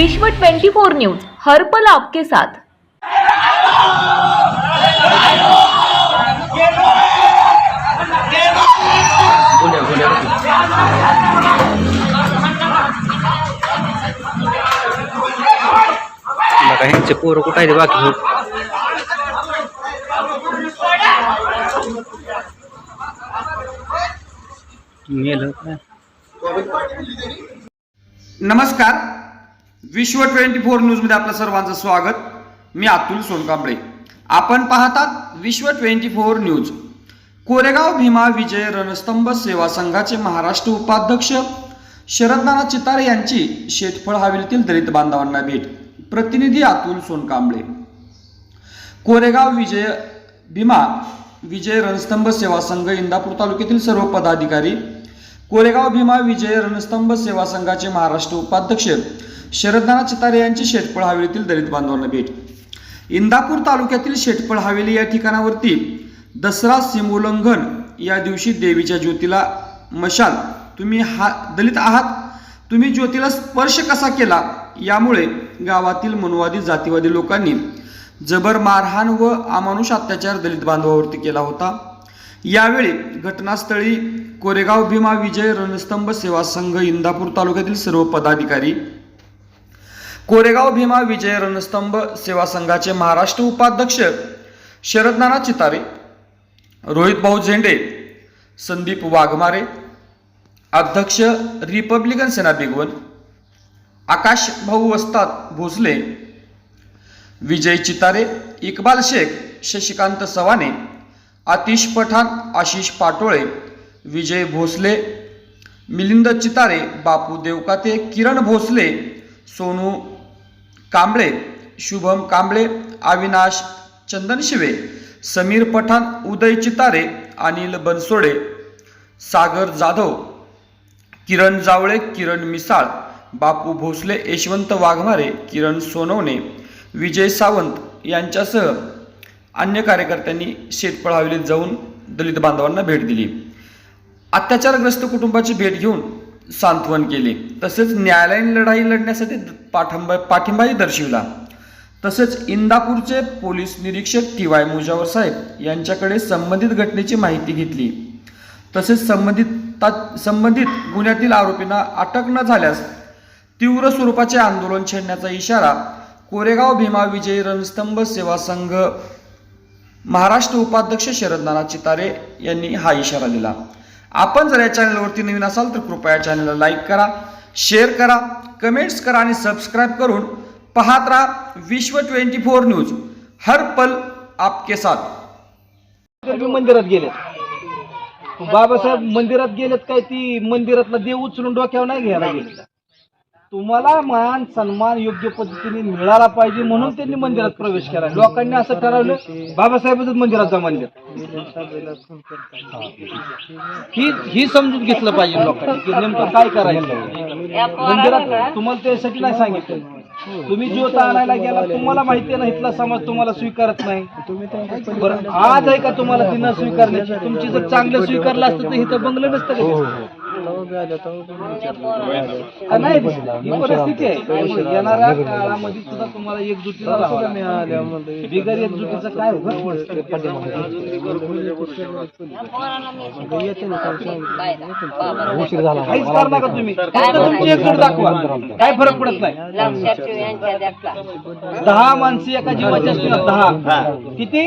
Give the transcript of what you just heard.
विश्व 24 न्यूज हर पल आपके साथ. बघा ह्यांचे पोरं कुठं आहे बाकी? नमस्कार. विश्व ट्वेंटी फोर न्यूजमध्ये आपलं सर्वांचं स्वागत. मी अतुल सोनकांबळे. आपण पाहतात Vishwa twenty four news. Koregaon Bhima Vijay Ranstambh सेवा संघाचे महाराष्ट्र उपाध्यक्ष शरदनाना चितारे यांची शेतफळ हवेलीतील दलित बांधवांना भेट. प्रतिनिधी अतुल सोनकांबळे. कोरेगाव विजय भीमा विजय रणस्तंभ सेवा संघ इंदापूर तालुक्यातील सर्व पदाधिकारी. कोरेगाव भीमा विजय रणस्तंभ सेवा संघाचे महाराष्ट्र उपाध्यक्ष शरदनाथ चितारे यांची शेटपळ हवेलीतील दलित बांधवांना भेट. इंदापूर तालुक्यातील शेटपळ हवेली या ठिकाणावरती दसरा सीमोल्लंघन या दिवशी देवीच्या ज्योतीला मशाल. तुम्ही हा दलित आहात? तुम्ही ज्योतीला स्पर्श कसा केला? यामुळे गावातील मनुवादी जातीवादी लोकांनी जबर मारहाण व अमानुष अत्याचार दलित बांधवावरती केला होता. यावेळी घटनास्थळी कोरेगाव भीमा विजय रणस्तंभ सेवा संघ इंदापूर तालुक्यातील सर्व पदाधिकारी कोरेगाव भीमा विजय रणस्तंभ सेवा संघाचे महाराष्ट्र उपाध्यक्ष शरदनाना चितारे रोहित भाऊ झेंडे संदीप वाघमारे अध्यक्ष रिपब्लिकन सेना बिगवन आकाश भाऊ वस्ताद भोसले विजय चितारे इकबाल शेख शशिकांत सवाने आतिश पठाण आशिष पाटोळे विजय भोसले मिलिंद चितारे बापू देवकाते किरण भोसले सोनू कांबळे शुभम कांबळे अविनाश चंदन शिवे समीर पठाण उदय चितारे अनिल बनसोडे सागर जाधव किरण जावळे किरण मिसाळ बापू भोसले यशवंत वाघमारे किरण सोनवणे विजय सावंत यांच्यासह अन्य कार्यकर्त्यांनी शेतफळ हवेलीत जाऊन दलित बांधवांना भेट दिली. अत्याचारग्रस्त कुटुंबाची भेट घेऊन सांत्वन केले. तसेच न्यायालयीन लढाई लढण्यासाठी पाठिंबा पाठिंबाही दर्शविला. तसेच इंदापूरचे पोलीस निरीक्षक टी वाय मुजावर साहेब यांच्याकडे संबंधित घटनेची माहिती घेतली. तसेच संबंधित संबंधित गुन्ह्यातील आरोपींना अटक न झाल्यास तीव्र स्वरूपाचे आंदोलन छेडण्याचा इशारा कोरेगाव भीमा विजय रणस्तंभ सेवा संघ महाराष्ट्र उपाध्यक्ष शरद नाना चितारे यांनी हा इशारा दिला. आपण जर या चॅनलवरती नवीन असाल तर कृपया चॅनलला लाईक करा शेअर करा कमेंट्स करा आणि सबस्क्राईब करून पाहत राहा विश्व ट्वेंटी फोर न्यूज. हर पल आपके साथ. मंदिरात गेलेत? बाबासाहेब मंदिरात गेलेत काय ती मंदिरातला देव उचलून डोक्यावर नाही घ्यायला गेले तुम्हाला मान सन्मान योग्य पद्धतीने मिळाला पाहिजे म्हणून त्यांनी मंदिरात प्रवेश केला. लोकांनी असं ठरवलं बाबासाहेबच मंदिरात जा म्हणले ही ही समजून घेतलं पाहिजे लोकांनी की नेमकं काय करायचं. मंदिरात तुम्हाला त्यासाठी नाही सांगितलं. तुम्ही ज्योत आणायला गेला तुम्हाला माहिती ना इथला समाज तुम्हाला स्वीकारत नाही. बरं आज आहे का तुम्हाला ती न स्वीकारण्याची? तुमची जर चांगलं स्वीकारलं असतं तर इथं बंगलं नसतं का हा, नाही ही परिस्थिती आहे. त्यामुळे येणाऱ्या काळामध्ये सुद्धा तुम्हाला एकजुटीला राहावं बिगर एकजुटीचं काय काहीच करू नका तुम्ही. फक्त तुमची एकजूट दाखवा. काय फरक पडत नाही? लक्षात ठेव यांच्या देखला. दहा माणसे एका जीवाची असते ना दहा. किती?